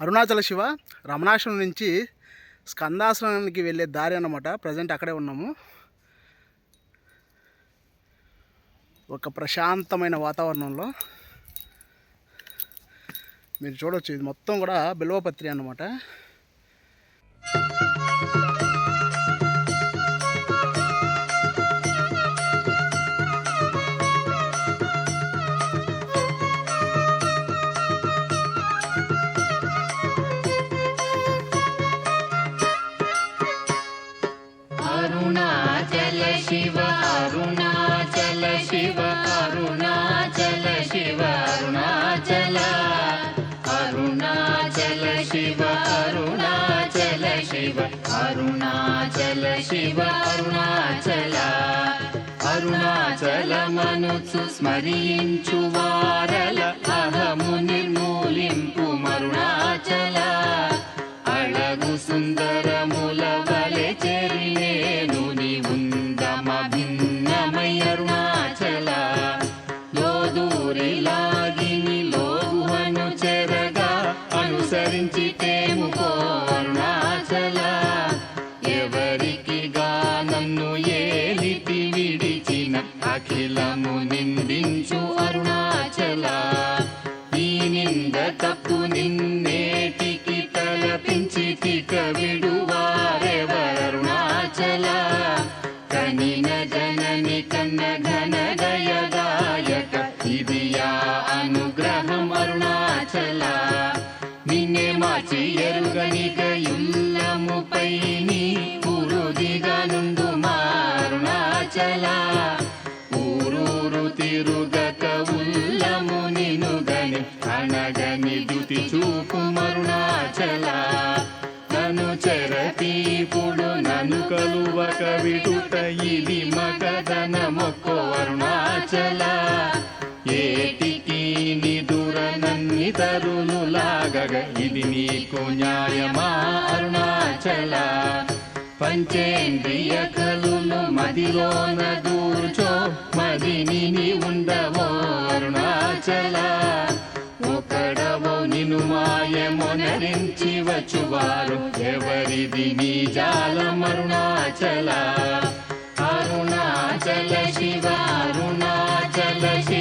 అరుణాచల శివ రమణాశ్రమం నుంచి స్కందాశ్రమానికి వెళ్ళే దారి అన్నమాట. ప్రజెంట్ అక్కడే ఉన్నాము. ఒక ప్రశాంతమైన వాతావరణంలో మీరు చూడవచ్చు ఇది మొత్తం కూడా బిల్వపత్రి అన్నమాట. అరుణాచల శివ అరుణాచల శివ అరుణాచల శివ అరుణాచల అరుణాచల శివ అరుణాచల శివ అరుణాచల శివ అరుణాచల అరుణాచలమనుచు స్మరించు వారల అహము ఎవరికి గా నన్ను ఏలితి విడిచిన అఖిలము నిందించు అరుణాచల. ఈ నింద తప్పు నిన్నేటికి తలపించి తిక విడువారెవరుణాచల కనిన జనని కన్న మరుణాచల నన్ను చెరతీపుడు నన్ను కలువక విడుట ఇది మగదన మొక్కో అరుణాచల. ఏటికి నిదుర నన్ని తరులు లాగగ ఇది నీకు న్యాయమా అరుణాచల. పంచేంద్రియ కలులు మదిలోన దూర్చో మదిని ఉండవో అరుణాచలా. మాయమొనరించి వచ్చువారు ఎవరిది నీ జాలం అరుణాచల అరుణాచల శివ అరుణాచల శివ.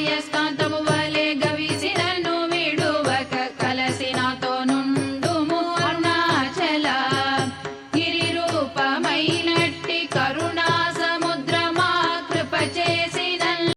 Yes, don't